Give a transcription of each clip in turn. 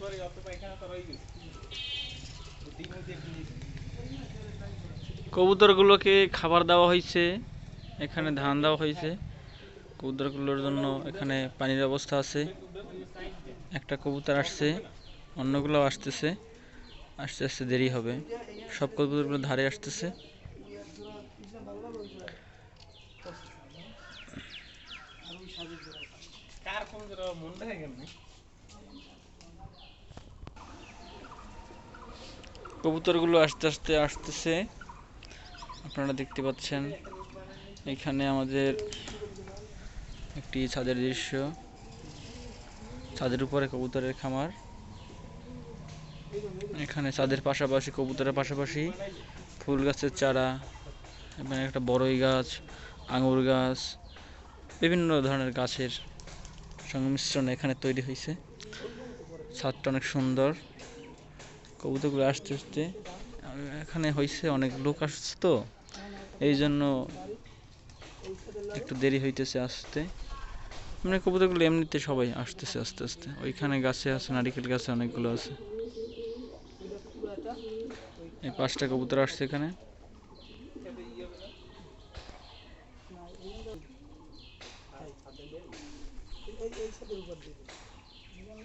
পরে অত পায়খানা তো রয়ে গেছে। কবুতরগুলোকে খাবার দেওয়া হয়েছে এখানে ধান দেওয়া হয়েছে। কবুতরগুলোর জন্য এখানে পানির ব্যবস্থা আছে। একটা কবুতর আসছে অন্যগুলো আসতেছে। আস্তে আস্তে দেরি হবে। সব কবুতরগুলো ধারে আসতেছে। কার কোন মন দেখা গেল কবুতরগুলো আস্তে আস্তে আসতেছে। আপনারা দেখতে পাচ্ছেন, এখানে আমাদের একটি ছাদের দৃশ্য। ছাদের উপরে কবুতরের খামার। এখানে ছাদের পাশাপাশি, কবুতরের পাশাপাশি ফুল গাছের চারা, এবং একটা বড়ই গাছ, আঙুর গাছ, বিভিন্ন ধরনের গাছের সংমিশ্রণ এখানে তৈরি হয়েছে। ছাদটা অনেক সুন্দর। কবুতরগুলো আসতে আসতে এখানে হয়েছে অনেক লোক আসছে তো। এই জন্য একটু দেরি হইতেছে আসতে। মানে কবুতরগুলো এমনিতে সবাই আসতেছে, আস্তে আস্তে। ওইখানে গাছে আছে, নারিকেল গাছে অনেকগুলো আছে। এই পাঁচটা কবুতর আসছে এখানে। আমি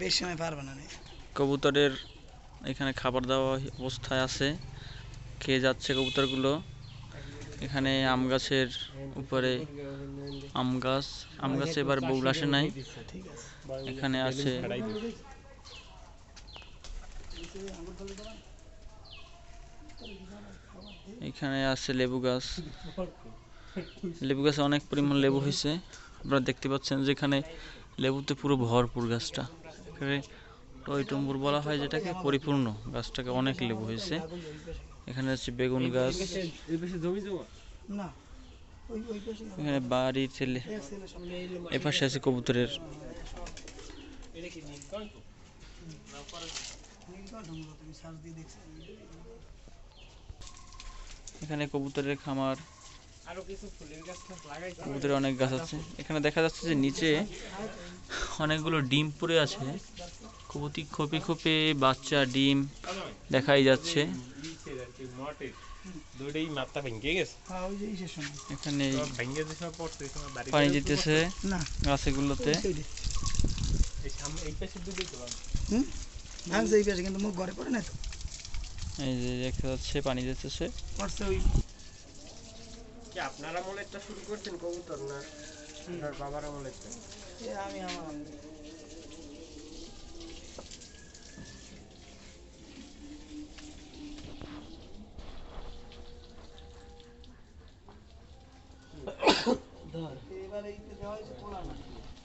বেশি সময় না কবুতরের এখানে খাবার দেওয়া অবস্থায় আছে। খেয়ে যাচ্ছে কবুতরগুলো? এখানে আম গাছের উপরে আম গাছ। আম গাছে এবার বউল আসে নাই। এখানে আছে এখানে আছে লেবু গাছ। লেবু গাছে অনেক পরিমাণ লেবু হয়েছে। আপনারা দেখতে পাচ্ছেন যেখানে লেবুতে পুরো ভরপুর গাছটা। এখানে টইটম্বুর বলা হয় যেটাকে পরিপূর্ণ গাছটাকে অনেক লেবু হয়েছে। এখানে আছে বেগুন গাছ। এখানে বাড়ি ছেলে। এপাশে আছে কবুতরের। এখানে কবুতরের খামার। কবুতরের অনেক গাছ আছে। এখানে দেখা যাচ্ছে যে নিচে অনেকগুলো ডিম পড়ে আছে। কবুতি খোপে খোপে বাচ্চা ডিম দেখাই যাচ্ছে। এখানে পানি দিতেছে না। গাছগুলোতে। এই সামনে এই পাশে দুটোই তো ভাঙছে। হুম? ভাঙছে এই পাশে কিন্তু মুখ ঘরে পড়ে না তো? এই যে দেখা যাচ্ছে পানি দিতেছে। ওই আপনারা মনেরটা শুরু করছেন কবুতর না? আপনার বাবারা মনেরটা এ আমি আমার আমি। এবার এই যে দেওয়া হয়েছে পোলা না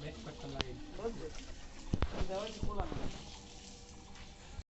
বেশ কয়েকটা লাগে বুঝলে? এই দেওয়া হয়েছে পোলা না